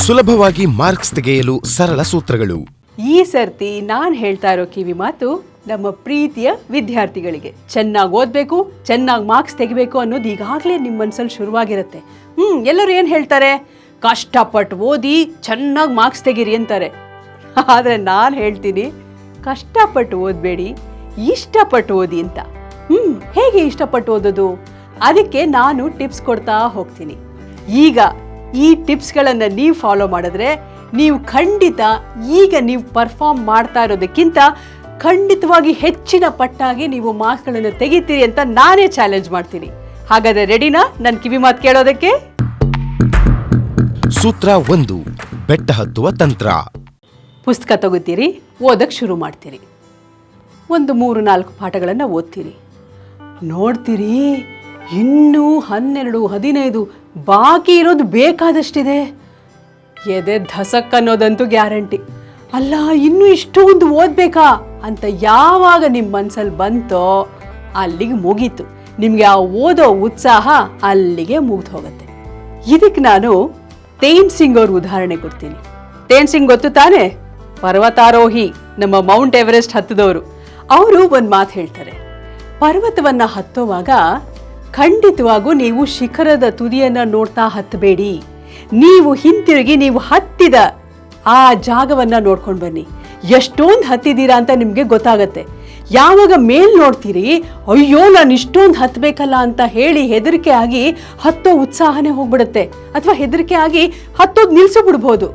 ಸುಲಭವಾಗಿ ಮಾರ್ಕ್ಸ್ ತೆಗೆಯಲು ಸರಳ ಸೂತ್ರಗಳು. ಈ ಸರ್ತಿ ನಾನು ಹೇಳ್ತಾ ಇರೋ ಕಿವಿ ಮಾತು ನಮ್ಮ ಪ್ರೀತಿಯ ವಿದ್ಯಾರ್ಥಿಗಳಿಗೆ. ಚೆನ್ನಾಗಿ ಓದಬೇಕು, ಚೆನ್ನಾಗಿ ಮಾರ್ಕ್ಸ್ ತೆಗಿಬೇಕು ಅನ್ನೋದು ಈಗಾಗಲೇ ನಿಮ್ಮ ಮನಸ್ಸಲ್ಲಿ ಶುರುವಾಗಿರುತ್ತೆ. ಹ್ಞೂ ಎಲ್ಲರೂ ಏನು ಹೇಳ್ತಾರೆ? ಕಷ್ಟಪಟ್ಟು ಓದಿ ಚೆನ್ನಾಗಿ ಮಾರ್ಕ್ಸ್ ತೆಗೀರಿ ಅಂತಾರೆ. ಆದರೆ ನಾನು ಹೇಳ್ತೀನಿ ಕಷ್ಟಪಟ್ಟು ಓದಬೇಡಿ ಇಷ್ಟಪಟ್ಟು ಓದಿ ಅಂತ. ಹ್ಞೂ ಹೇಗೆ ಇಷ್ಟಪಟ್ಟು ಓದೋದು? ಅದಕ್ಕೆ ನಾನು ಟಿಪ್ಸ್ ಕೊಡ್ತಾ ಹೋಗ್ತೀನಿ. ಈಗ ಈ ಟಿಪ್ಸ್ಗಳನ್ನು ನೀವು ಫಾಲೋ ಮಾಡಿದ್ರೆ ನೀವು ಖಂಡಿತ ಈಗ ನೀವು ಪರ್ಫಾರ್ಮ್ ಮಾಡ್ತಾ ಇರೋದಕ್ಕಿಂತ ಖಂಡಿತವಾಗಿ ಹೆಚ್ಚಿನ ಪಟ್ಟಾಗಿ ನೀವು ಮಾರ್ಕ್ಸ್ಗಳನ್ನು ತೆಗಿತೀರಿ ಅಂತ ನಾನೇ ಚಾಲೆಂಜ್ ಮಾಡ್ತೀನಿ. ಹಾಗಾದರೆ ರೆಡಿನಾ? ನನ್ನ ಕಿವಿ ಮಾತು ಕೇಳೋದಕ್ಕೆ? ಸೂತ್ರ ಒಂದು ಬೆಟ್ಟ ಹತ್ತುವ ತಂತ್ರ. ಪುಸ್ತಕ ತಗೋತೀರಿ ಓದಕ್ಕೆ ಶುರು ಮಾಡ್ತೀರಿ. ಒಂದು ಮೂರು ನಾಲ್ಕು ಪಾಠಗಳನ್ನು ಓದ್ತೀರಿ. ನೋಡ್ತೀರಿ ಇನ್ನೂ ಹನ್ನೆರಡು, ಹದಿನೈದು ಬಾಕಿ ಇರೋದು ಬೇಕಾದಷ್ಟಿದೆ. ಎದೆ ಧಸಕ್ ಅನ್ನೋದಂತೂ ಗ್ಯಾರಂಟಿ. ಅಲ್ಲ, ಇನ್ನೂ ಇಷ್ಟೊಂದು ಓದಬೇಕಾ ಅಂತ ಯಾವಾಗ ನಿಮ್ಮ ಮನಸ್ಸಲ್ಲಿ ಬಂತೋ ಅಲ್ಲಿಗೆ ಮುಗೀತು. ನಿಮಗೆ ಆ ಓದೋ ಉತ್ಸಾಹ ಅಲ್ಲಿಗೆ ಮುಗಿದು ಹೋಗುತ್ತೆ. ಇದಕ್ಕೆ ನಾನು ತೇನ್ ಸಿಂಗ್ ಅವ್ರ ಉದಾಹರಣೆ ಕೊಡ್ತೀನಿ. ತೇನ್ ಸಿಂಗ್ ಗೊತ್ತು ತಾನೆ? ಪರ್ವತಾರೋಹಿ, ನಮ್ಮ ಮೌಂಟ್ ಎವರೆಸ್ಟ್ ಹತ್ತದವರು. ಅವರು ಒಂದು ಮಾತು ಹೇಳ್ತಾರೆ. ಪರ್ವತವನ್ನ ಹತ್ತುವಾಗ ಖಂಡಿತವಾಗೂ ನೀವು ಶಿಖರದ ತುದಿಯನ್ನು ನೋಡ್ತಾ ಹತ್ತಬೇಡಿ. ನೀವು ಹಿಂತಿರುಗಿ ನೀವು ಹತ್ತಿದ ಆ ಜಾಗವನ್ನ ನೋಡ್ಕೊಂಡು ಬನ್ನಿ. ಎಷ್ಟೊಂದು ಹತ್ತಿದ್ದೀರಾ ಅಂತ ನಿಮಗೆ ಗೊತ್ತಾಗತ್ತೆ. ಯಾವಾಗ ಮೇಲ್ ನೋಡ್ತೀರಿ, ಅಯ್ಯೋ ನಾನು ಇಷ್ಟೊಂದು ಹತ್ತಬೇಕಲ್ಲ ಅಂತ ಹೇಳಿ ಹೆದರಿಕೆ ಆಗಿ ಹತ್ತೋ ಉತ್ಸಾಹನೇ ಹೋಗ್ಬಿಡುತ್ತೆ. ಅಥವಾ ಹೆದರಿಕೆ ಆಗಿ ಹತ್ತೋದು ನಿಲ್ಸಿಬಿಡ್ಬೋದು.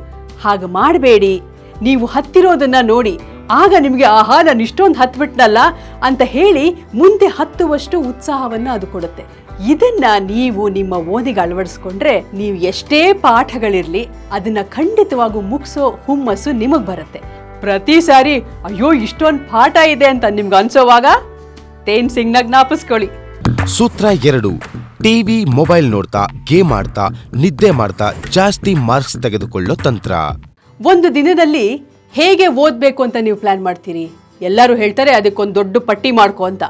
ಹಾಗೆ ಮಾಡಬೇಡಿ. ನೀವು ಹತ್ತಿರೋದನ್ನ ನೋಡಿ. ಆಗ ನಿಮಗೆ ಆಹಾ ನಾನು ಇಷ್ಟೊಂದು ಹತ್ಬಿಟ್ನಲ್ಲ ಅಂತ ಹೇಳಿ ಮುಂದೆ ಹತ್ತುವಷ್ಟು ಉತ್ಸಾಹವನ್ನು ಅದು ಕೊಡುತ್ತೆ. ಇದನ್ನ ನೀವು ನಿಮ್ಮ ಓದಿಗೆ ಅಳವಡಿಸ್ಕೊಂಡ್ರೆ ನೀವು ಎಷ್ಟೇ ಪಾಠಗಳಿರಲಿ ಅದನ್ನ ಖಂಡಿತವಾಗೂ ಮುಗಿಸೋ ಹುಮ್ಮಸ್ಸು ನಿಮಗೆ ಬರುತ್ತೆ. ಪ್ರತಿ ಸಾರಿ ಅಯ್ಯೋ ಇಷ್ಟೊಂದು ಪಾಠ ಇದೆ ಅಂತ ನಿಮ್ಗೆ ಅನ್ಸೋವಾಗ ತೇನ್ ಸಿಂಗ್ನ ಜ್ಞಾಪಿಸ್ಕೊಳ್ಳಿ. ಸೂತ್ರ ಎರಡು ಟಿವಿ ಮೊಬೈಲ್ ನೋಡ್ತಾ ಗೇಮ್ ಆಡ್ತಾ ನಿದ್ದೆ ಮಾಡ್ತಾ ಜಾಸ್ತಿ ಮಾರ್ಕ್ಸ್ ತೆಗೆದುಕೊಳ್ಳೋ ತಂತ್ರ. ಒಂದು ದಿನದಲ್ಲಿ ಹೇಗೆ ಓದಬೇಕು ಅಂತ ನೀವು ಪ್ಲಾನ್ ಮಾಡ್ತೀರಿ? ಎಲ್ಲರೂ ಹೇಳ್ತಾರೆ ಅದಕ್ಕೊಂದು ದೊಡ್ಡ ಪಟ್ಟಿ ಮಾಡ್ಕೊ ಅಂತ.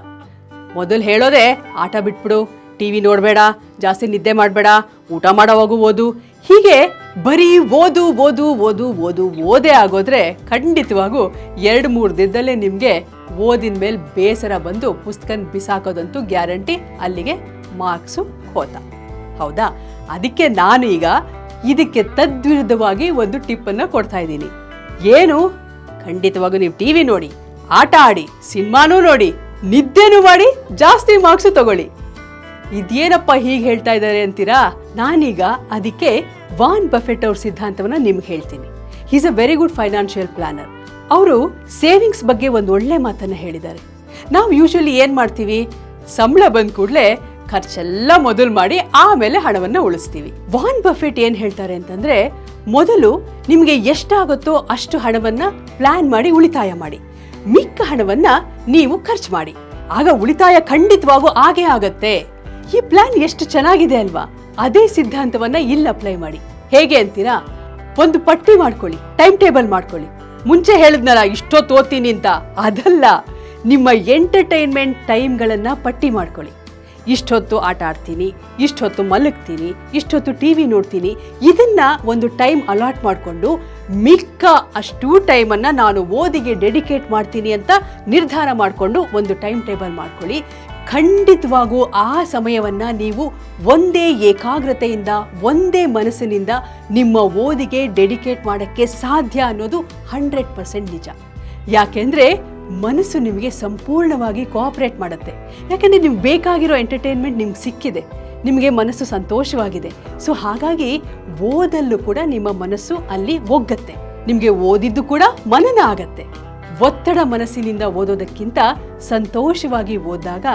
ಮೊದಲು ಹೇಳೋದೇ ಆಟ ಬಿಟ್ಬಿಡು ಟಿ ವಿ ನೋಡಬೇಡ, ಜಾಸ್ತಿ ನಿದ್ದೆ ಮಾಡಬೇಡ, ಊಟ ಮಾಡೋವಾಗೂ ಓದು. ಹೀಗೆ ಬರೀ ಓದು ಓದು ಓದು ಓದು, ಓದೇ ಆಗೋದ್ರೆ ಖಂಡಿತವಾಗೂ ಎರಡು ಮೂರು ದಿನದಲ್ಲೇ ನಿಮಗೆ ಓದಿನ ಮೇಲೆ ಬೇಸರ ಬಂದು ಪುಸ್ತಕನ ಬಿಸಾಕೋದಂತೂ ಗ್ಯಾರಂಟಿ ಅಲ್ಲಿಗೆ ಮಾರ್ಕ್ಸು ಹೋತ. ಹೌದಾ? ಅದಕ್ಕೆ ನಾನು ಈಗ ಇದಕ್ಕೆ ತದ್ವಿರುದ್ಧವಾಗಿ ಒಂದು ಟಿಪ್ಪನ್ನು ಕೊಡ್ತಾ ಇದ್ದೀನಿ. ಏನು? ಖಂಡಿತವಾಗೂ ನೀವು ಟಿವಿ ನೋಡಿ, ಆಟ ಆಡಿ, ಸಿನಿಮಾನೂ ನೋಡಿ, ನಿದ್ದೆನೂ ಮಾಡಿ ಜಾಸ್ತಿ ಮಾರ್ಕ್ಸು ತಗೊಳ್ಳಿ. ಇದೇನಪ್ಪ ಹೀಗೆ ಹೇಳ್ತಾ ಇದ್ದಾರೆ ಅಂತೀರಾ? ನಾನೀಗ ಅದಕ್ಕೆ ವಾನ್ ಬಫೆಟ್ ಅವ್ರ ಸಿದ್ಧಾಂತವನ್ನ ನಿಮ್ಗೆ ಹೇಳ್ತೀನಿ. Is a very good financial planner ಅವರು ಸೇವಿಂಗ್ಸ್ ಬಗ್ಗೆ ಒಂದು ಒಳ್ಳೆ ಮಾತನ್ನ ಹೇಳಿದ್ದಾರೆ. ನಾವು ಯೂಶಲಿ ಏನ್ ಮಾಡ್ತೀವಿ? ಸಂಬಳ ಬಂದ ಕೂಡಲೇ ಖರ್ಚೆಲ್ಲ ಮೊದಲು ಮಾಡಿ ಆಮೇಲೆ ಹಣವನ್ನ ಉಳಿಸ್ತೀವಿ. ವಾನ್ ಬಫೆಟ್ ಏನ್ ಹೇಳ್ತಾರೆ ಅಂತಂದ್ರೆ, ಮೊದಲು ನಿಮಗೆ ಎಷ್ಟಾಗುತ್ತೋ ಅಷ್ಟು ಹಣವನ್ನ ಪ್ಲಾನ್ ಮಾಡಿ ಉಳಿತಾಯ ಮಾಡಿ. ಮಿಕ್ಕ ಹಣವನ್ನ ನೀವು ಖರ್ಚು ಮಾಡಿ. ಆಗ ಉಳಿತಾಯ ಖಂಡಿತವಾಗೂ ಆಗೇ ಆಗತ್ತೆ. ಈ ಪ್ಲಾನ್ ಎಷ್ಟು ಚೆನ್ನಾಗಿದೆ ಅಲ್ವಾ? ಅದೇ ಸಿದ್ಧಾಂತವನ್ನ ಇಲ್ಲಿ ಅಪ್ಲೈ ಮಾಡಿ. ಹೇಗೆ ಅಂತೀರಾ? ಒಂದು ಪಟ್ಟಿ ಮಾಡ್ಕೊಳ್ಳಿ ಟೈಮ್ ಟೇಬಲ್ ಮಾಡ್ಕೊಳ್ಳಿ. ಮುಂಚೆ ಹೇಳಿದ್ನಲ್ಲ, ಇಷ್ಟೊತ್ತು ಓದ್ತೀನಿ ಅಂತ. ಅದಲ್ಲ, ನಿಮ್ಮ ಎಂಟರ್ಟೈನ್ಮೆಂಟ್ ಟೈಮ್ಗಳನ್ನ ಪಟ್ಟಿ ಮಾಡ್ಕೊಳ್ಳಿ. ಇಷ್ಟೊತ್ತು ಆಟ ಆಡ್ತೀನಿ, ಇಷ್ಟೊತ್ತು ಮಲಗ್ತೀನಿ, ಇಷ್ಟೊತ್ತು ಟಿ ವಿ ನೋಡ್ತೀನಿ, ಇದನ್ನ ಒಂದು ಟೈಮ್ ಅಲಾಟ್ ಮಾಡಿಕೊಂಡು ಮಿಕ್ಕ ಅಷ್ಟು ಟೈಮನ್ನು ನಾನು ಓದಿಗೆ ಡೆಡಿಕೇಟ್ ಮಾಡ್ತೀನಿ ಅಂತ ನಿರ್ಧಾರ ಮಾಡಿಕೊಂಡು ಒಂದು ಟೈಮ್ ಟೇಬಲ್ ಮಾಡ್ಕೊಳ್ಳಿ. ಖಂಡಿತವಾಗೂ ಆ ಸಮಯವನ್ನ ನೀವು ಒಂದೇ ಏಕಾಗ್ರತೆಯಿಂದ, ಒಂದೇ ಮನಸ್ಸಿನಿಂದ ನಿಮ್ಮ ಓದಿಗೆ ಡೆಡಿಕೇಟ್ ಮಾಡೋಕ್ಕೆ ಸಾಧ್ಯ ಅನ್ನೋದು ಹಂಡ್ರೆಡ್ ಪರ್ಸೆಂಟ್ ನಿಜ. ಯಾಕೆಂದ್ರೆ ಮನಸ್ಸು ನಿಮಗೆ ಸಂಪೂರ್ಣವಾಗಿ ಕೋಆಪರೇಟ್ ಮಾಡುತ್ತೆ. ಯಾಕಂದ್ರೆ ನಿಮ್ಗೆ ಬೇಕಾಗಿರೋ ಎಂಟರ್ಟೈನ್ಮೆಂಟ್ ನಿಮ್ಗೆ ಸಿಕ್ಕಿದೆ. ನಿಮಗೆ ಮನಸ್ಸು ಸಂತೋಷವಾಗಿದೆ. ಸೊ ಹಾಗಾಗಿ ಓದಲ್ಲೂ ಕೂಡ ನಿಮ್ಮ ಮನಸ್ಸು ಅಲ್ಲಿ ಒಗ್ಗತ್ತೆ. ನಿಮಗೆ ಓದಿದ್ದು ಕೂಡ ಮನನ ಆಗತ್ತೆ. ಒತ್ತಡ ಮನಸ್ಸಿನಿಂದ ಓದೋದಕ್ಕಿಂತ ಸಂತೋಷವಾಗಿ ಓದಿದಾಗ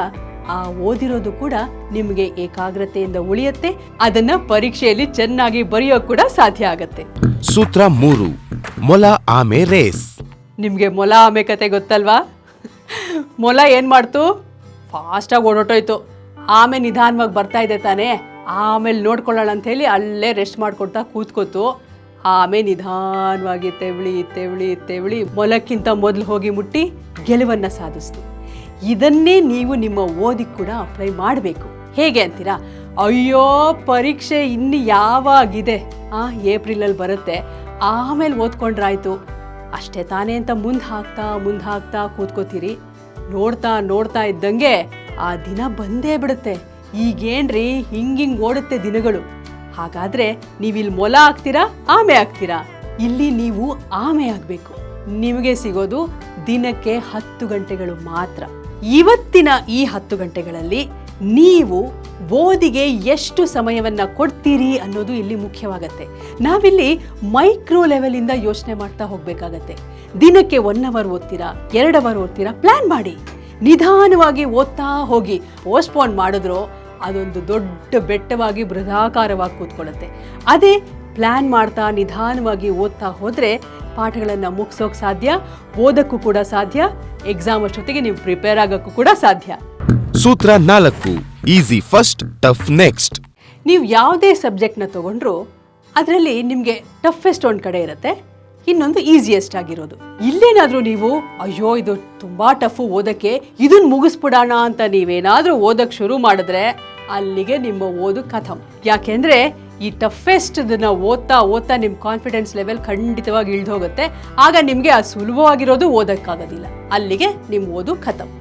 ಆ ಓದಿರೋದು ಕೂಡ ನಿಮಗೆ ಏಕಾಗ್ರತೆಯಿಂದ ಉಳಿಯುತ್ತೆ. ಅದನ್ನ ಪರೀಕ್ಷೆಯಲ್ಲಿ ಚೆನ್ನಾಗಿ ಬರೆಯೋ ಕೂಡ ಸಾಧ್ಯ ಆಗತ್ತೆ. ಸೂತ್ರ ಮೂರು. ಮೊಲ ಆಮೆ ರೇಸ್. ನಿಮಗೆ ಮೊಲ ಆಮೆ ಕತೆ ಗೊತ್ತಲ್ವಾ? ಮೊಲ ಏನು ಮಾಡ್ತು? ಫಾಸ್ಟಾಗಿ ಓಡೋಟೋಯ್ತು. ಆಮೆ ನಿಧಾನವಾಗಿ ಬರ್ತಾ ಇದೆ ತಾನೇ. ಆಮೇಲೆ ನೋಡ್ಕೊಳ್ಳೋಣ ಅಂತ ಅಲ್ಲೇ ರೆಸ್ಟ್ ಮಾಡಿಕೊಡ್ತಾ ಕೂತ್ಕೋತು. ಆಮೆ ನಿಧಾನವಾಗಿ ತೆವಳಿ ತೆವಳಿ ತೆವಳಿ ಮೊಲಕ್ಕಿಂತ ಮೊದಲು ಹೋಗಿ ಮುಟ್ಟಿ ಗೆಲುವನ್ನು ಸಾಧಿಸ್ತು. ಇದನ್ನೇ ನೀವು ನಿಮ್ಮ ಓದಿಗೆ ಕೂಡ ಅಪ್ಲೈ ಮಾಡಬೇಕು. ಹೇಗೆ ಅಂತೀರಾ? ಅಯ್ಯೋ, ಪರೀಕ್ಷೆ ಇನ್ನು ಯಾವಾಗಿದೆ? ಆ ಏಪ್ರಿಲಲ್ಲಿ ಬರುತ್ತೆ. ಆಮೇಲೆ ಓದ್ಕೊಂಡ್ರಾಯ್ತು. ಅಷ್ಟೇ ತಾನೇ ಅಂತ ಮುಂದೆ ಹಾಕ್ತಾ ಮುಂದೆ ಹಾಕ್ತಾ ಕೂತ್ಕೋತೀರಿ. ನೋಡ್ತಾ ನೋಡ್ತಾ ಇದ್ದಂಗೆ ಆ ದಿನ ಬಂದೇ ಬಿಡುತ್ತೆ. ಈಗೇನ್ರಿ ಹಿಂಗಿಂಗ್ ಓಡುತ್ತೆ ದಿನಗಳು. ಹಾಗಾದ್ರೆ ನೀವಿಲ್ಲಿ ಮೊಲ ಆಗ್ತೀರಾ ಆಮೆ ಆಗ್ತೀರಾ ಇಲ್ಲಿ ನೀವು ಆಮೆ ಆಗಬೇಕು ನಿಮಗೆ ಸಿಗೋದು ದಿನಕ್ಕೆ ಹತ್ತು ಗಂಟೆಗಳು ಮಾತ್ರ. ಇವತ್ತಿನ ಈ ಹತ್ತು ಗಂಟೆಗಳಲ್ಲಿ ನೀವು ಓದಿಗೆ ಎಷ್ಟು ಸಮಯವನ್ನು ಕೊಡ್ತೀರಿ ಅನ್ನೋದು ಇಲ್ಲಿ ಮುಖ್ಯವಾಗತ್ತೆ. ನಾವಿಲ್ಲಿ ಮೈಕ್ರೋ ಲೆವೆಲಿಂದ ಯೋಚನೆ ಮಾಡ್ತಾ ಹೋಗಬೇಕಾಗತ್ತೆ. ದಿನಕ್ಕೆ ಒನ್ ಅವರ್ ಓದ್ತೀರಾ, ಎರಡು ಅವರ್ ಓದ್ತೀರಾ ಪ್ಲಾನ್ ಮಾಡಿ. ನಿಧಾನವಾಗಿ ಓದ್ತಾ ಹೋಗಿ ಪೋಸ್ಟ್ಪೋನ್ ಮಾಡಿದ್ರು ಅದೊಂದು ದೊಡ್ಡ ಬೆಟ್ಟವಾಗಿ ಬೃಹಾಕಾರವಾಗಿ ಕೂತ್ಕೊಳ್ಳುತ್ತೆ. ಅದೇ ಪ್ಲ್ಯಾನ್ ಮಾಡ್ತಾ ನಿಧಾನವಾಗಿ ಓದ್ತಾ ಹೋದರೆ ಪಾಠಗಳನ್ನು ಮುಗಿಸೋಕೆ ಸಾಧ್ಯ, ಓದೋಕ್ಕೂ ಕೂಡ ಸಾಧ್ಯ ಎಕ್ಸಾಮ್ ಅಷ್ಟೊತ್ತಿಗೆ ನೀವು ಪ್ರಿಪೇರ್ ಆಗೋಕ್ಕೂ ಕೂಡ ಸಾಧ್ಯ. ಸೂತ್ರ ನಾಲ್ಕು. Easy first, tough next. ನೀವು ಯಾವುದೇ ಸಬ್ಜೆಕ್ಟ್ನ ತಗೊಂಡ್ರು ಅದರಲ್ಲಿ ನಿಮಗೆ ಟಫೆಸ್ಟ್ ಒಂದು ಕಡೆ ಇರುತ್ತೆ, ಇನ್ನೊಂದು ಈಸಿಯೆಸ್ಟ್ ಆಗಿರೋದು. ಇಲ್ಲೇನಾದರೂ ನೀವು, ಅಯ್ಯೋ, ಇದು ತುಂಬ ಟಫ್ ಓದಕ್ಕೆ ಇದನ್ನ ಮುಗಿಸ್ಬಿಡೋಣ ಅಂತ ನೀವೇನಾದರೂ ಓದೋಕ್ಕೆ ಶುರು ಮಾಡಿದ್ರೆ ಅಲ್ಲಿಗೆ ನಿಮ್ಮ ಓದು ಕಥಮ್ ಯಾಕೆಂದರೆ ಈ ಟಫೆಸ್ಟ್ ಇದನ್ನ ಓದ್ತಾ ಓದ್ತಾ ನಿಮ್ಮ ಕಾನ್ಫಿಡೆನ್ಸ್ ಲೆವೆಲ್ ಖಂಡಿತವಾಗಿ ಇಳಿದು ಹೋಗುತ್ತೆ ಆಗ ನಿಮಗೆ ಆ ಸುಲಭವಾಗಿರೋದು ಓದಕ್ಕಾಗೋದಿಲ್ಲ. ಅಲ್ಲಿಗೆ ನಿಮ್ಮ ಓದು ಖತಮ್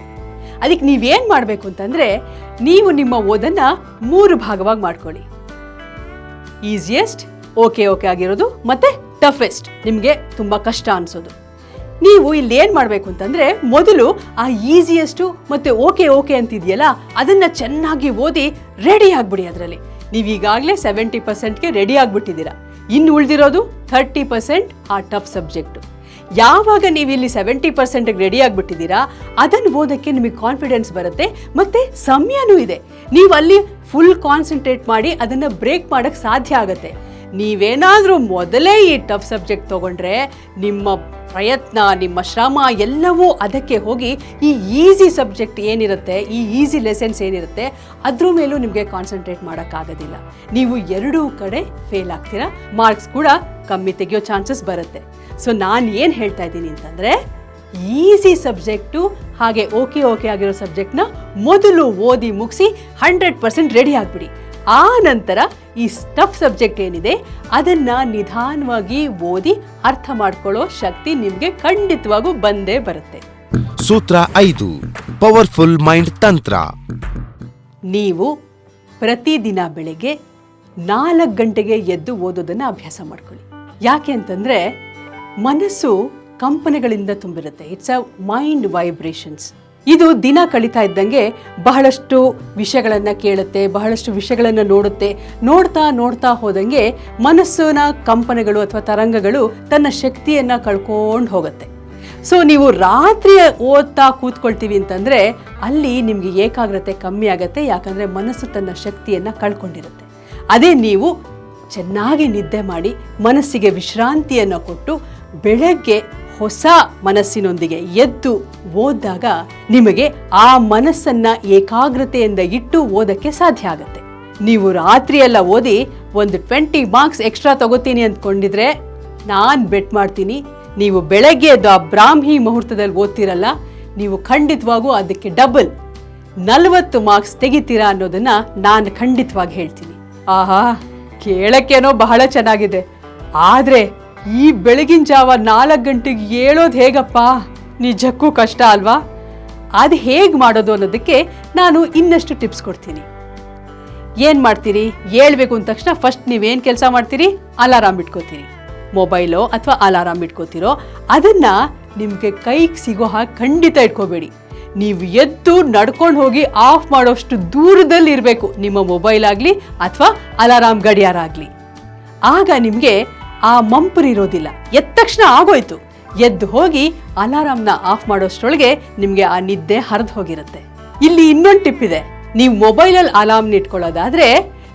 ಅದಕ್ಕೆ ನೀವೇನು ಮಾಡಬೇಕು ಅಂತಂದ್ರೆ ನೀವು ನಿಮ್ಮ ಓದನ್ನ ಮೂರು ಭಾಗವಾಗಿ ಮಾಡ್ಕೊಳ್ಳಿ. ಈಸಿಯೆಸ್ಟ್ ಓಕೆ ಓಕೆ ಆಗಿರೋದು ಮತ್ತೆ ಟಫೆಸ್ಟ್ ನಿಮಗೆ ತುಂಬ ಕಷ್ಟ ಅನ್ಸೋದು. ನೀವು ಇಲ್ಲಿ ಏನು ಮಾಡಬೇಕು ಅಂತಂದರೆ ಮೊದಲು ಆ ಈಸಿಯೆಸ್ಟು ಮತ್ತು ಓಕೆ ಓಕೆ ಅಂತಿದೆಯಲ್ಲ, ಅದನ್ನು ಚೆನ್ನಾಗಿ ಓದಿ ರೆಡಿ ಆಗಿಬಿಡಿ ಅದರಲ್ಲಿ. ನೀವು ಈಗಾಗಲೇ ಸೆವೆಂಟಿ ಪರ್ಸೆಂಟ್ಗೆ ರೆಡಿ ಆಗಿಬಿಟ್ಟಿದ್ದೀರಾ. ಇನ್ನು ಉಳಿದಿರೋದು ಥರ್ಟಿ ಪರ್ಸೆಂಟ್ ಆ ಟಫ್ ಸಬ್ಜೆಕ್ಟು ಯಾವಾಗ ನೀವು ಇಲ್ಲಿ ಸೆವೆಂಟಿ ಪರ್ಸೆಂಟ್ಗೆ ರೆಡಿ ಆಗಿಬಿಟ್ಟಿದ್ದೀರಾ, ಅದನ್ನು ಓದೋಕ್ಕೆ ನಿಮಗೆ ಕಾನ್ಫಿಡೆನ್ಸ್ ಬರುತ್ತೆ, ಮತ್ತು ಸಮಯನೂ ಇದೆ. ನೀವು ಅಲ್ಲಿ ಫುಲ್ ಕಾನ್ಸಂಟ್ರೇಟ್ ಮಾಡಿ ಅದನ್ನು ಬ್ರೇಕ್ ಮಾಡೋಕ್ಕೆ ಸಾಧ್ಯ ಆಗುತ್ತೆ. ನೀವೇನಾದರೂ ಮೊದಲೇ ಈ ಟಫ್ ಸಬ್ಜೆಕ್ಟ್ ತಗೊಂಡ್ರೆ ನಿಮ್ಮ ಪ್ರಯತ್ನ, ನಿಮ್ಮ ಶ್ರಮ ಎಲ್ಲವೂ ಅದಕ್ಕೆ ಹೋಗಿ ಈ ಈಸಿ ಸಬ್ಜೆಕ್ಟ್ ಏನಿರುತ್ತೆ, ಈ ಈಸಿ ಲೆಸನ್ಸ್ ಏನಿರುತ್ತೆ, ಅದ್ರ ಮೇಲೂ ನಿಮಗೆ ಕಾನ್ಸಂಟ್ರೇಟ್ ಮಾಡೋಕ್ಕಾಗೋದಿಲ್ಲ. ನೀವು ಎರಡೂ ಕಡೆ ಫೇಲ್ ಆಗ್ತೀರಾ? ಮಾರ್ಕ್ಸ್ ಕೂಡ ಕಮ್ಮಿ ತೆಗೆಯೋ ಚಾನ್ಸಸ್ ಬರುತ್ತೆ. ಸೊ ನಾನು ಏನು ಹೇಳ್ತಾ ಇದ್ದೀನಿ ಅಂತಂದರೆ ಈಸಿ ಸಬ್ಜೆಕ್ಟು ಹಾಗೆ ಓಕೆ ಓಕೆ ಆಗಿರೋ ಸಬ್ಜೆಕ್ಟ್ನ ಮೊದಲು ಓದಿ ಮುಗಿಸಿ ಹಂಡ್ರೆಡ್ ಪರ್ಸೆಂಟ್ ರೆಡಿ ಆಗಿಬಿಡಿ. ಆ ನಂತರ ಈ ಸ್ಟಫ್ ಸಬ್ಜೆಕ್ಟ್ ಏನಿದೆ ಅದನ್ನ ನಿಧಾನವಾಗಿ ಓದಿ ಅರ್ಥ ಮಾಡ್ಕೊಳ್ಳೋ ಶಕ್ತಿ ನಿಮಗೆ ಖಂಡಿತವಾಗೂ ಬಂದೇ ಬರುತ್ತೆ. ಸೂತ್ರ ಐದು ಪವರ್ಫುಲ್ ಮೈಂಡ್ ತಂತ್ರ. ನೀವು ಪ್ರತಿದಿನ ಬೆಳಗ್ಗೆ ನಾಲ್ಕು ಗಂಟೆಗೆ ಎದ್ದು ಓದೋದನ್ನು ಅಭ್ಯಾಸ ಮಾಡ್ಕೊಳ್ಳಿ. ಯಾಕೆ ಅಂತಂದರೆ ಮನಸ್ಸು ಕಂಪನೆಗಳಿಂದ ತುಂಬಿರುತ್ತೆ. ಇಟ್ಸ್ ಅ ಮೈಂಡ್ ವೈಬ್ರೇಷನ್ಸ್ ಇದು ದಿನ ಕಳೀತಾ ಇದ್ದಂಗೆ ಬಹಳಷ್ಟು ವಿಷಯಗಳನ್ನು ಕೇಳುತ್ತೆ, ಬಹಳಷ್ಟು ವಿಷಯಗಳನ್ನು ನೋಡುತ್ತೆ. ನೋಡ್ತಾ ನೋಡ್ತಾ ಹೋದಂಗೆ ಮನಸ್ಸಿನ ಕಂಪನೆಗಳು ಅಥವಾ ತರಂಗಗಳು ತನ್ನ ಶಕ್ತಿಯನ್ನು ಕಳ್ಕೊಂಡು ಹೋಗುತ್ತೆ. ಸೊ ನೀವು ರಾತ್ರಿ ಓದ್ತಾ ಕೂತ್ಕೊಳ್ತೀವಿ ಅಂತಂದರೆ ಅಲ್ಲಿ ನಿಮಗೆ ಏಕಾಗ್ರತೆ ಕಮ್ಮಿ ಆಗುತ್ತೆ, ಯಾಕಂದರೆ ಮನಸ್ಸು ತನ್ನ ಶಕ್ತಿಯನ್ನು ಕಳ್ಕೊಂಡಿರುತ್ತೆ. ಅದೇ ನೀವು ಚೆನ್ನಾಗಿ ನಿದ್ದೆ ಮಾಡಿ ಮನಸ್ಸಿಗೆ ವಿಶ್ರಾಂತಿಯನ್ನು ಕೊಟ್ಟು ಬೆಳಗ್ಗೆ ಹೊಸ ಮನಸ್ಸಿನೊಂದಿಗೆ ಎದ್ದು ಓದಿದಾಗ ನಿಮಗೆ ಆ ಮನಸ್ಸನ್ನ ಏಕಾಗ್ರತೆಯಿಂದ ಇಟ್ಟು ಓದಕ್ಕೆ ಸಾಧ್ಯ ಆಗುತ್ತೆ. ನೀವು ರಾತ್ರಿ ಎಲ್ಲ ಓದಿ ಒಂದು ಟ್ವೆಂಟಿ ಮಾರ್ಕ್ಸ್ ಎಕ್ಸ್ಟ್ರಾ ತಗೋತೀನಿ ಅಂದ್ಕೊಂಡಿದ್ರೆ ನಾನು ಬೆಟ್ ಮಾಡ್ತೀನಿ, ನೀವು ಬೆಳಗ್ಗೆ ಎದ್ದು ಆ ಬ್ರಾಹ್ಮಿ ಮುಹೂರ್ತದಲ್ಲಿ ಓದ್ತಿರಲ್ಲ, ನೀವು ಖಂಡಿತವಾಗೂ ಅದಕ್ಕೆ ಡಬಲ್ ನಲವತ್ತು ಮಾರ್ಕ್ಸ್ ತೆಗಿತೀರಾ ಅನ್ನೋದನ್ನ ನಾನು ಖಂಡಿತವಾಗಿ ಹೇಳ್ತೀನಿ. ಆಹಾ, ಕೇಳಕ್ಕೇನೋ ಬಹಳ ಚೆನ್ನಾಗಿದೆ. ಆದ್ರೆ ಈ ಬೆಳಗಿನ ಜಾವ ನಾಲ್ಕು ಗಂಟೆಗೆ ಏಳೋದು ಹೇಗಪ್ಪ? ನಿಜಕ್ಕೂ ಕಷ್ಟ ಅಲ್ವಾ? ಅದು ಹೇಗೆ ಮಾಡೋದು ಅನ್ನೋದಕ್ಕೆ ನಾನು ಇನ್ನಷ್ಟು ಟಿಪ್ಸ್ ಕೊಡ್ತೀನಿ. ಏನು ಮಾಡ್ತೀರಿ? ಹೇಳ್ಬೇಕು ಅಂದ ತಕ್ಷಣ ಫಸ್ಟ್ ನೀವೇನು ಕೆಲಸ ಮಾಡ್ತೀರಿ? ಅಲಾರಾಮ್ ಇಟ್ಕೋತೀರಿ. ಮೊಬೈಲೋ ಅಥವಾ ಅಲಾರಾಮ್ ಇಟ್ಕೋತಿರೋ ಅದನ್ನು ನಿಮಗೆ ಕೈಗೆ ಸಿಗೋ ಹಾಗೆ ಖಂಡಿತ ಇಟ್ಕೋಬೇಡಿ. ನೀವು ಎದ್ದು ನಡ್ಕೊಂಡು ಹೋಗಿ ಆಫ್ ಮಾಡೋಷ್ಟು ದೂರದಲ್ಲಿ ಇರಬೇಕು ನಿಮ್ಮ ಮೊಬೈಲ್ ಆಗಲಿ ಅಥವಾ ಅಲಾರಾಮ್ ಗಡಿಯಾರ ಆಗಲಿ. ಆಗ ನಿಮಗೆ ಆ ಮಂಪರು ಇರೋದಿಲ್ಲ. ಎದ್ದ ತಕ್ಷಣ ಆಗೋಯ್ತು. ಎದ್ದು ಹೋಗಿ ಅಲಾರಾಮ್ನ ಆಫ್ ಮಾಡೋಷ್ಟರೊಳಗೆ ನಿಮಗೆ ಆ ನಿದ್ದೆ ಹರಿದು ಹೋಗಿರುತ್ತೆ. ಇಲ್ಲಿ ಇನ್ನೊಂದು ಟಿಪ್ ಇದೆ. ನೀವು ಮೊಬೈಲಲ್ಲಿ ಅಲಾರ್ಮ್ನ ಇಟ್ಕೊಳ್ಳೋದಾದ್ರೆ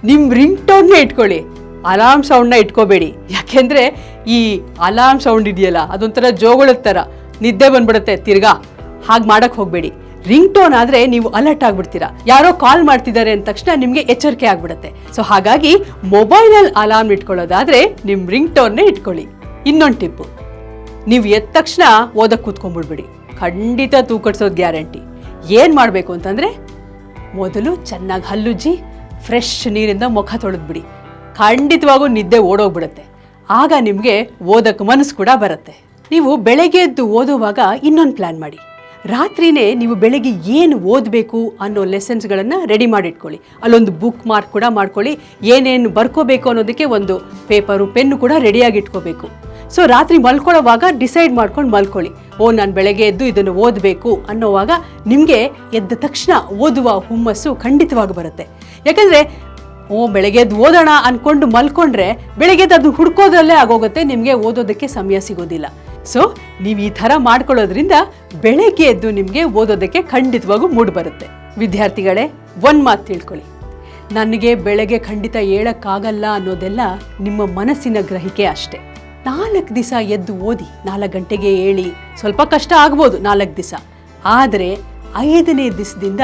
ನಿಮ್ಮ ರಿಂಗ್ ಟೋನ್ನ ಇಟ್ಕೊಳ್ಳಿ. ಅಲಾರ್ಮ್ ಸೌಂಡ್ನ ಇಟ್ಕೋಬೇಡಿ. ಯಾಕೆಂದ್ರೆ ಈ ಅಲಾರ್ಮ್ ಸೌಂಡ್ ಇದೆಯಲ್ಲ, ಅದೊಂಥರ ಜೋಗುಳದ ಥರ ನಿದ್ದೆ ಬಂದ್ಬಿಡುತ್ತೆ, ತಿರ್ಗಾ. ಹಾಗೆ ಮಾಡಕ್ ಹೋಗಬೇಡಿ. ರಿಂಗ್ ಟೋನ್ ಆದ್ರೆ ನೀವು ಅಲರ್ಟ್ ಆಗ್ಬಿಡ್ತೀರಾ. ಯಾರೋ ಕಾಲ್ ಮಾಡ್ತಿದ್ದಾರೆ ಅಂದ ತಕ್ಷಣ ನಿಮಗೆ ಎಚ್ಚರಿಕೆ ಆಗ್ಬಿಡುತ್ತೆ. ಸೊ ಹಾಗಾಗಿ ಮೊಬೈಲಲ್ಲಿ ಅಲಾರ್ಮ್ ಇಟ್ಕೊಳ್ಳೋದಾದ್ರೆ ನಿಮ್ಮ ರಿಂಗ್ ಟೋನ್ನೇ ಇಟ್ಕೊಳ್ಳಿ. ಇನ್ನೊಂದು ಟಿಪ್ಪು ನೀವು ಎದ್ದ ತಕ್ಷಣ ಓದಕ್ಕೆ ಕೂತ್ಕೊಂಡ್ಬಿಡ್ಬಿಡಿ. ಖಂಡಿತ ತೂಕಡಿಸೋದು ಗ್ಯಾರಂಟಿ ಏನು ಮಾಡಬೇಕು ಅಂತಂದರೆ, ಮೊದಲು ಚೆನ್ನಾಗಿ ಹಲ್ಲುಜ್ಜಿ ಫ್ರೆಶ್ ನೀರಿಂದ ಮುಖ ತೊಳೆದ್ಬಿಡಿ. ಖಂಡಿತವಾಗೂ ನಿದ್ದೆ ಓಡೋಗ್ಬಿಡುತ್ತೆ. ಆಗ ನಿಮಗೆ ಓದಕ್ಕೆ ಮನಸ್ಸು ಕೂಡ ಬರುತ್ತೆ. ನೀವು ಬೆಳಗ್ಗೆ ಎದ್ದು ಓದುವಾಗ ಇನ್ನೊಂದು ಪ್ಲ್ಯಾನ್ ಮಾಡಿ. ರಾತ್ರಿನೇ ನೀವು ಬೆಳಗ್ಗೆ ಏನು ಓದಬೇಕು ಅನ್ನೋ ಲೆಸನ್ಸ್ಗಳನ್ನು ರೆಡಿ ಮಾಡಿಟ್ಕೊಳ್ಳಿ. ಅಲ್ಲೊಂದು ಬುಕ್ ಮಾರ್ಕ್ ಕೂಡ ಮಾಡ್ಕೊಳ್ಳಿ. ಏನೇನು ಬರ್ಕೋಬೇಕು ಅನ್ನೋದಕ್ಕೆ ಒಂದು ಪೇಪರು ಪೆನ್ನು ಕೂಡ ರೆಡಿಯಾಗಿ ಇಟ್ಕೋಬೇಕು. ಸೊ ರಾತ್ರಿ ಮಲ್ಕೊಳ್ಳೋವಾಗ ಡಿಸೈಡ್ ಮಾಡ್ಕೊಂಡು ಮಲ್ಕೊಳ್ಳಿ. ಓ, ನಾನು ಬೆಳಗ್ಗೆ ಎದ್ದು ಇದನ್ನು ಓದಬೇಕು ಅನ್ನೋವಾಗ ನಿಮಗೆ ಎದ್ದ ತಕ್ಷಣ ಓದುವ ಹುಮ್ಮಸ್ಸು ಖಂಡಿತವಾಗಿ ಬರುತ್ತೆ. ಯಾಕಂದರೆ, ಓ, ಬೆಳಗ್ಗೆ ಎದ್ದು ಓದೋಣ ಅಂದ್ಕೊಂಡು ಮಲ್ಕೊಂಡ್ರೆ ಬೆಳಗ್ಗೆ ಎದ್ದು ಅದು ಹುಡ್ಕೋದ್ರಲ್ಲೇ ಆಗೋಗುತ್ತೆ, ನಿಮಗೆ ಓದೋದಕ್ಕೆ ಸಮಯ ಸಿಗೋದಿಲ್ಲ. ಸೊ ನೀವು ಈ ಥರ ಮಾಡ್ಕೊಳ್ಳೋದ್ರಿಂದ ಬೆಳಗ್ಗೆ ಎದ್ದು ನಿಮಗೆ ಓದೋದಕ್ಕೆ ಖಂಡಿತವಾಗೂ ಮೂಡ್ ಬರುತ್ತೆ. ವಿದ್ಯಾರ್ಥಿಗಳೇ, ಒಂದು ಮಾತು ತಿಳ್ಕೊಳ್ಳಿ. ನನಗೆ ಬೆಳಗ್ಗೆ ಖಂಡಿತ ಹೇಳಕ್ಕಾಗಲ್ಲ ಅನ್ನೋದೆಲ್ಲ ನಿಮ್ಮ ಮನಸ್ಸಿನ ಗ್ರಹಿಕೆ ಅಷ್ಟೇ. ನಾಲ್ಕು ದಿವಸ ಎದ್ದು ಓದಿ, ನಾಲ್ಕು ಗಂಟೆಗೆ ಹೇಳಿ ಸ್ವಲ್ಪ ಕಷ್ಟ ಆಗ್ಬೋದು ನಾಲ್ಕು ದಿವಸ ಆದರೆ ಐದನೇ ದಿವಸದಿಂದ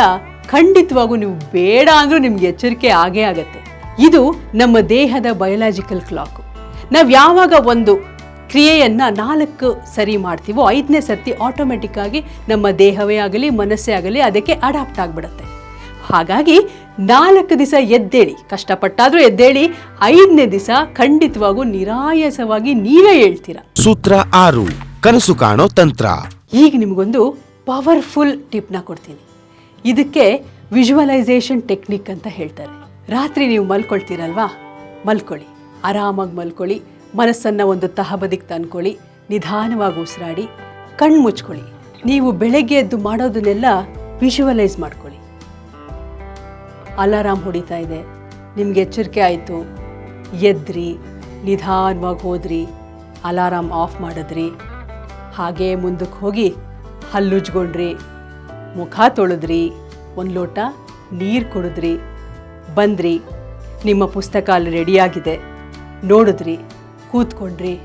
ಖಂಡಿತವಾಗೂ ನೀವು ಬೇಡ ಅಂದರೂ ನಿಮ್ಗೆ ಎಚ್ಚರಿಕೆ ಆಗೇ ಆಗತ್ತೆ. ಇದು ನಮ್ಮ ದೇಹದ ಬಯಲಾಜಿಕಲ್ ಕ್ಲಾಕು ನಾವು ಯಾವಾಗ ಒಂದು ಕ್ರಿಯೆಯನ್ನು ನಾಲ್ಕು ಸರಿ ಮಾಡ್ತೀವೋ ಐದನೇ ಸರ್ತಿ ಆಟೋಮೆಟಿಕ್ಕಾಗಿ ನಮ್ಮ ದೇಹವೇ ಆಗಲಿ ಮನಸ್ಸೇ ಆಗಲಿ ಅದಕ್ಕೆ ಅಡಾಪ್ಟ್ ಆಗಿಬಿಡುತ್ತೆ. ಹಾಗಾಗಿ ನಾಲ್ಕು ದಿವಸ ಎದ್ದೇಳಿ ಕಷ್ಟಪಟ್ಟಾದರೂ ಎದ್ದೇಳಿ ಐದನೇ ದಿವಸ ಖಂಡಿತವಾಗೂ ನಿರಾಯಾಸವಾಗಿ ನೀವೇ ಹೇಳ್ತೀರಾ? ಸೂತ್ರ ಆರು ಕನಸು ಕಾಣೋ ತಂತ್ರ. ಈಗ ನಿಮಗೊಂದು ಪವರ್ಫುಲ್ ಟಿಪ್ನ ಕೊಡ್ತೀನಿ. ಇದಕ್ಕೆ ವಿಜುವಲೈಸೇಷನ್ ಟೆಕ್ನಿಕ್ ಅಂತ ಹೇಳ್ತಾರೆ. ರಾತ್ರಿ ನೀವು ಮಲ್ಕೊಳ್ತೀರಲ್ವಾ? ಮಲ್ಕೊಳ್ಳಿ. ಆರಾಮಾಗಿ ಮಲ್ಕೊಳ್ಳಿ. ಮನಸ್ಸನ್ನು ಒಂದು ತಹಬದಿಗೆ ತಂದ್ಕೊಳ್ಳಿ, ನಿಧಾನವಾಗಿ ಉಸಿರಾಡಿ ಕಣ್ಣು ಮುಚ್ಕೊಳ್ಳಿ. ನೀವು ಬೆಳಗ್ಗೆ ಎದ್ದು ಮಾಡೋದನ್ನೆಲ್ಲ ವಿಜುವಲೈಸ್ ಮಾಡ್ಕೊಳ್ಳಿ. ಅಲಾರಾಮ್ ಹೊಡಿತಾ ಇದೆ. ನಿಮ್ಗೆ ಎಚ್ಚರಿಕೆ ಆಯಿತು. ಎದ್ರಿ, ನಿಧಾನವಾಗಿ ಹೋದ್ರಿ. ಅಲಾರಾಮ್ ಆಫ್ ಮಾಡಿದ್ರಿ. ಹಾಗೇ ಮುಂದಕ್ಕೆ ಹೋಗಿ ಹಲ್ಲುಜ್ಕೊಂಡ್ರಿ ಮುಖ ತೊಳೆದ್ರಿ. ಒಂದು ಲೋಟ ನೀರು ಕುಡಿದ್ರಿ. ಬಂದ್ರಿ. ನಿಮ್ಮ ಪುಸ್ತಕ ಅಲ್ಲಿ ರೆಡಿಯಾಗಿದೆ ನೋಡಿದ್ರಿ. ಕೂತ್ಕೊಂಡ್ರಿ.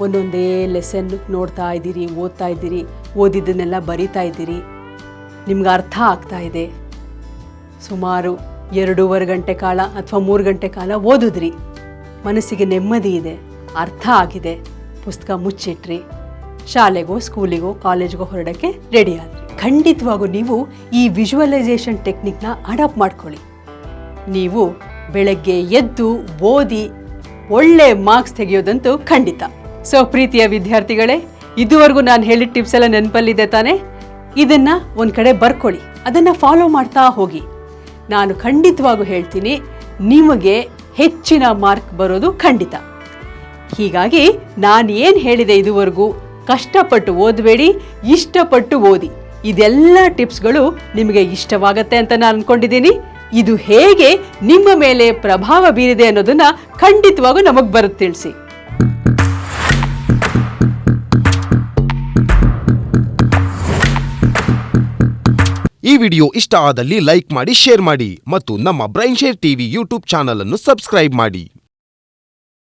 ಒಂದೊಂದೇ ಲೆಸನ್ ನೋಡ್ತಾ ಇದ್ದೀರಿ, ಓದ್ತಾ ಇದ್ದೀರಿ, ಓದಿದ್ದನ್ನೆಲ್ಲ ಬರಿತಾ ಇದ್ದೀರಿ. ನಿಮ್ಗೆ ಅರ್ಥ ಆಗ್ತಾ ಇದೆ. ಸುಮಾರು ಎರಡೂವರೆ ಗಂಟೆ ಕಾಲ ಅಥವಾ ಮೂರು ಗಂಟೆ ಕಾಲ ಓದಿದ್ರಿ. ಮನಸ್ಸಿಗೆ ನೆಮ್ಮದಿ ಇದೆ, ಅರ್ಥ ಆಗಿದೆ. ಪುಸ್ತಕ ಮುಚ್ಚಿಟ್ರಿ. ಶಾಲೆಗೋ ಸ್ಕೂಲಿಗೋ ಕಾಲೇಜ್ಗೋ ಹೊರಡಕ್ಕೆ ರೆಡಿ ಆದ್ರಿ. ಖಂಡಿತವಾಗೂ ನೀವು ಈ ವಿಜುವಲೈಸೇಷನ್ ಟೆಕ್ನಿಕ್ನ ಅಡಾಪ್ಟ್ ಮಾಡ್ಕೊಳ್ಳಿ. ನೀವು ಬೆಳಗ್ಗೆ ಎದ್ದು ಓದಿ ಒಳ್ಳೆ ಮಾರ್ಕ್ಸ್ ತೆಗೆಯೋದಂತೂ ಖಂಡಿತ. ಸೊ ಪ್ರೀತಿಯ ವಿದ್ಯಾರ್ಥಿಗಳೇ, ಇದುವರೆಗೂ ನಾನು ಹೇಳಿದ ಟಿಪ್ಸ್ ಎಲ್ಲ ನೆನಪಲ್ಲಿದೆ ತಾನೆ? ಇದನ್ನ ಒಂದು ಕಡೆ ಬರ್ಕೊಳ್ಳಿ. ಅದನ್ನ ಫಾಲೋ ಮಾಡ್ತಾ ಹೋಗಿ. ನಾನು ಖಂಡಿತವಾಗೂ ಹೇಳ್ತೀನಿ, ನಿಮಗೆ ಹೆಚ್ಚಿನ ಮಾರ್ಕ್ ಬರೋದು ಖಂಡಿತ. ಹೀಗಾಗಿ, ನಾನು ಏನು ಹೇಳಿದೆ ಇದುವರೆಗೂ, ಕಷ್ಟಪಟ್ಟು ಓದಬೇಡಿ, ಇಷ್ಟಪಟ್ಟು ಓದಿ. ಇದೆಲ್ಲ ಟಿಪ್ಸ್ಗಳು ನಿಮಗೆ ಇಷ್ಟವಾಗತ್ತೆ ಅಂತ ನಾನು ಅನ್ಕೊಂಡಿದ್ದೀನಿ. ಇದು ಹೇಗೆ ನಿಮ್ಮ ಮೇಲೆ ಪ್ರಭಾವ ಬೀರಿದೆ ಅನ್ನೋದನ್ನ ಖಂಡಿತವಾಗೂ ನಮಗೆ ಬರುತ್ತೆ ತಿಳಿಸಿ. ಈ ವಿಡಿಯೋ ಇಷ್ಟ ಆದಲ್ಲಿ ಲೈಕ್ ಮಾಡಿ, ಶೇರ್ ಮಾಡಿ ಮತ್ತು ನಮ್ಮ Brain Share TV YouTube channel ಅನ್ನು ಸಬ್ಸ್ಕ್ರೈಬ್ ಮಾಡಿ.